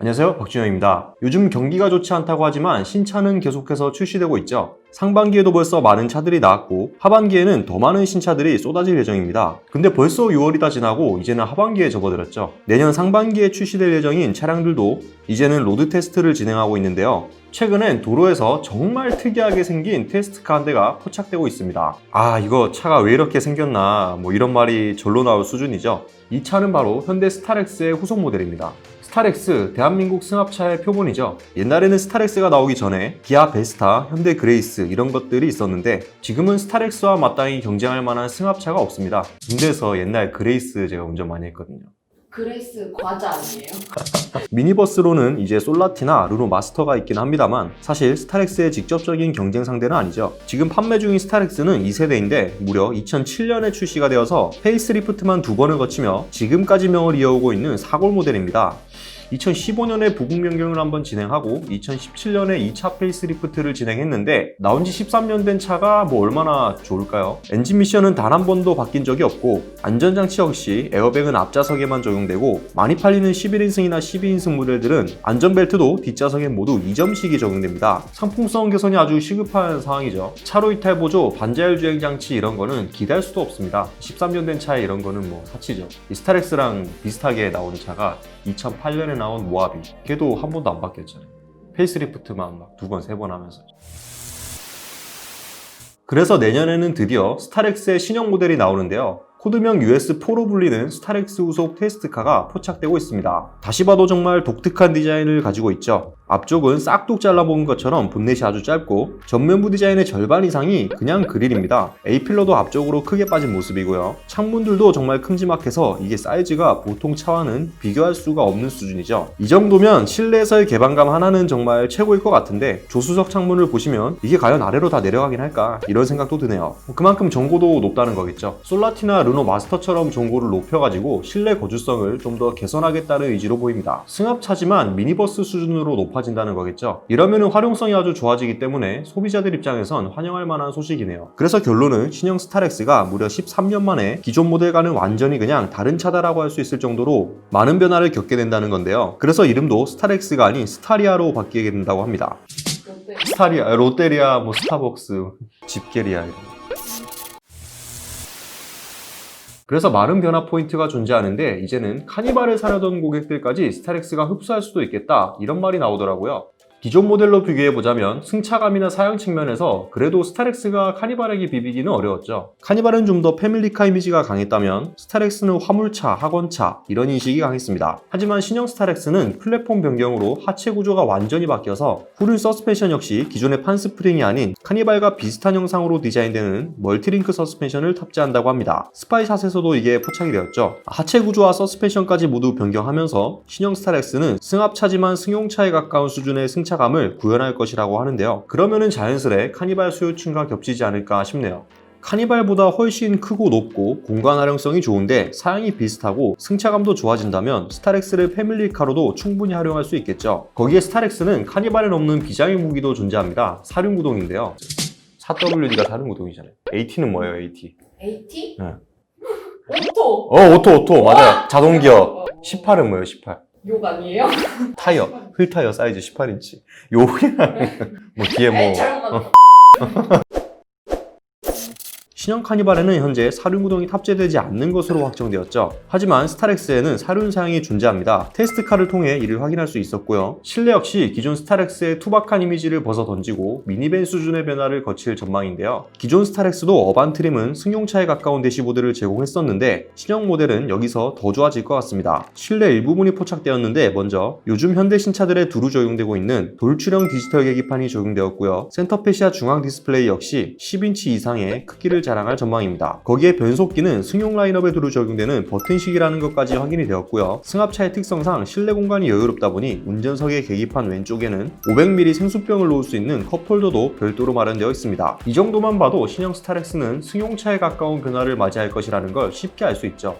안녕하세요 박준영입니다. 요즘 경기가 좋지 않다고 하지만 신차는 계속해서 출시되고 있죠. 상반기에도 벌써 많은 차들이 나왔고 하반기에는 더 많은 신차들이 쏟아질 예정입니다. 근데 벌써 6월이 다 지나고 이제는 하반기에 접어들었죠. 내년 상반기에 출시될 예정인 차량들도 이제는 로드 테스트를 진행하고 있는데요. 최근엔 도로에서 정말 특이하게 생긴 테스트카 한 대가 포착되고 있습니다. 아 이거 차가 왜 이렇게 생겼나 뭐 이런 말이 절로 나올 수준이죠. 이 차는 바로 현대 스타렉스의 후속 모델입니다. 스타렉스, 대한민국 승합차의 표본이죠. 옛날에는 스타렉스가 나오기 전에 기아 베스타, 현대 그레이스 이런 것들이 있었는데 지금은 스타렉스와 마땅히 경쟁할 만한 승합차가 없습니다. 군대에서 옛날 그레이스 제가 운전 많이 했거든요. 그레이스 과자 아니에요? 미니버스로는 이제 솔라티나 르노 마스터가 있긴 합니다만 사실 스타렉스의 직접적인 경쟁 상대는 아니죠. 지금 판매 중인 스타렉스는 2세대인데 무려 2007년에 출시가 되어서 페이스리프트만 두 번을 거치며 지금까지 명을 이어오고 있는 사골 모델입니다. 2015년에 부분 변경을 한번 진행하고 2017년에 2차 페이스리프트를 진행했는데 나온 지 13년 된 차가 뭐 얼마나 좋을까요? 엔진 미션은 단 한 번도 바뀐 적이 없고 안전장치 역시 에어백은 앞좌석에만 적용되고 많이 팔리는 11인승이나 12인승 모델들은 안전벨트도 뒷좌석에 모두 2점씩이 적용됩니다. 상품성 개선이 아주 시급한 상황이죠. 차로 이탈 보조, 반자율 주행 장치 이런 거는 기대할 수도 없습니다. 13년 된 차에 이런 거는 뭐 사치죠. 이 스타렉스랑 비슷하게 나오는 차가 2008년에 나온 모하비 걔도 한 번도 안 바뀌었잖아요 페이스리프트만 막 두 번 세 번 하면서 그래서 내년에는 드디어 스타렉스의 신형 모델이 나오는데요 코드명 US4로 불리는 스타렉스 후속 테스트카가 포착되고 있습니다. 다시 봐도 정말 독특한 디자인을 가지고 있죠. 앞쪽은 싹둑 잘라본 것처럼 본넷이 아주 짧고 전면부 디자인의 절반 이상이 그냥 그릴입니다. A필러도 앞쪽으로 크게 빠진 모습이고요. 창문들도 정말 큼지막해서 이게 사이즈가 보통 차와는 비교할 수가 없는 수준이죠. 이 정도면 실내에서의 개방감 하나는 정말 최고일 것 같은데 조수석 창문을 보시면 이게 과연 아래로 다 내려가긴 할까 이런 생각도 드네요. 그만큼 정고도 높다는 거겠죠. 솔라티나 르노 마스터처럼 정고를 높여가지고 실내 거주성을 좀 더 개선하겠다는 의지로 보입니다. 승합차지만 미니버스 수준으로 높아 진다는 거겠죠. 이러면 활용성이 아주 좋아지기 때문에 소비자들 입장에선 환영할 만한 소식이네요. 그래서 결론은 신형 스타렉스가 무려 13년 만에 기존 모델과는 완전히 그냥 다른 차다라고 할 수 있을 정도로 많은 변화를 겪게 된다는 건데요. 그래서 이름도 스타렉스가 아닌 스타리아로 바뀌게 된다고 합니다. 스타리아, 롯데리아, 뭐 스타벅스, 집게리아 이런 그래서 많은 변화 포인트가 존재하는데 이제는 카니발을 사려던 고객들까지 스타렉스가 흡수할 수도 있겠다 이런 말이 나오더라고요. 기존 모델로 비교해보자면 승차감이나 사양 측면에서 그래도 스타렉스가 카니발에게 비비기는 어려웠죠. 카니발은 좀 더 패밀리카 이미지가 강했다면 스타렉스는 화물차, 학원차 이런 인식이 강했습니다. 하지만 신형 스타렉스는 플랫폼 변경으로 하체 구조가 완전히 바뀌어서 후륜 서스펜션 역시 기존의 판 스프링이 아닌 카니발과 비슷한 형상으로 디자인되는 멀티링크 서스펜션을 탑재한다고 합니다. 스파이샷에서도 이게 포착이 되었죠. 하체 구조와 서스펜션까지 모두 변경하면서 신형 스타렉스는 승합차지만 승용차에 가까운 수준의 승차 감을 구현할 것이라고 하는데요. 그러면은 자연스레 카니발 수요층과 겹치지 않을까 싶네요. 카니발보다 훨씬 크고 높고 공간 활용성이 좋은데 사양이 비슷하고 승차감도 좋아진다면 스타렉스를 패밀리카로도 충분히 활용할 수 있겠죠. 거기에 스타렉스는 카니발에 없는 비장의 무기도 존재합니다. 사륜구동인데요. 4WD가 사륜구동이잖아요. AT는 뭐예요, AT? AT? 네. 오토! 어, 오토, 오토. 맞아요. 자동기어. 18은 뭐예요, 18? 욕 아니에요? 타이어. 휠 타이어 사이즈 18인치. 요기랑, 뭐, 뒤에 뭐. 에이, 잘못 어. 만났다. 신형 카니발에는 현재 사륜 구동이 탑재되지 않는 것으로 확정되었죠. 하지만 스타렉스에는 사륜 사양이 존재합니다. 테스트카를 통해 이를 확인할 수 있었고요. 실내 역시 기존 스타렉스의 투박한 이미지를 벗어 던지고 미니밴 수준의 변화를 거칠 전망인데요. 기존 스타렉스도 어반 트림은 승용차에 가까운 대시보드를 제공했었는데 신형 모델은 여기서 더 좋아질 것 같습니다. 실내 일부분이 포착되었는데 먼저 요즘 현대 신차들에 두루 적용되고 있는 돌출형 디지털 계기판이 적용되었고요. 센터페시아 중앙 디스플레이 역시 10인치 이상의 크기를 자랑 할 전망입니다. 거기에 변속기는 승용 라인업에 두루 적용되는 버튼식이라는 것까지 확인이 되었고요. 승합차의 특성상 실내 공간이 여유롭다 보니 운전석의 계기판 왼쪽에는 500ml 생수병을 놓을 수 있는 컵홀더도 별도로 마련되어 있습니다. 이 정도만 봐도 신형 스타렉스는 승용차에 가까운 변화를 맞이할 것이라는 걸 쉽게 알 수 있죠.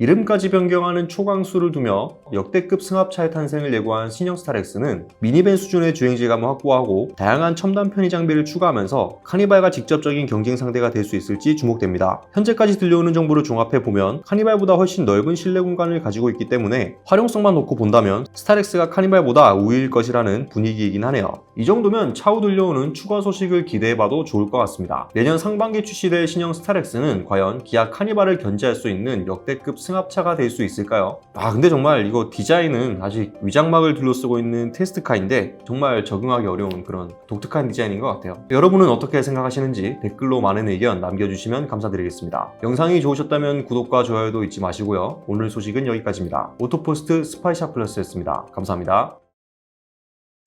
이름까지 변경하는 초강수를 두며 역대급 승합차의 탄생을 예고한 신형 스타렉스는 미니밴 수준의 주행질감을 확보하고 다양한 첨단 편의 장비를 추가하면서 카니발과 직접적인 경쟁 상대가 될 수 있을지 주목됩니다. 현재까지 들려오는 정보를 종합해 보면 카니발보다 훨씬 넓은 실내 공간을 가지고 있기 때문에 활용성만 놓고 본다면 스타렉스가 카니발보다 우위일 것이라는 분위기이긴 하네요. 이 정도면 차후 들려오는 추가 소식을 기대해봐도 좋을 것 같습니다. 내년 상반기 출시될 신형 스타렉스는 과연 기아 카니발을 견제할 수 있는 역대급 승합차가 될 수 있을까요? 아 근데 정말 이거 디자인은 아직 위장막을 둘러쓰고 있는 테스트카인데 정말 적응하기 어려운 그런 독특한 디자인인 것 같아요. 여러분은 어떻게 생각하시는지 댓글로 많은 의견 남겨주시면 감사드리겠습니다. 영상이 좋으셨다면 구독과 좋아요도 잊지 마시고요. 오늘 소식은 여기까지입니다. 오토포스트 스파이샤 플러스였습니다. 감사합니다.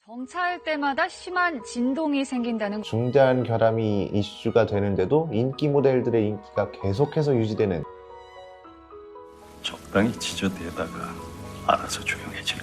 정차할 때마다 심한 진동이 생긴다는 중대한 결함이 이슈가 되는데도 인기 모델들의 인기가 계속해서 유지되는 적당히 지저대다가 알아서 조용해질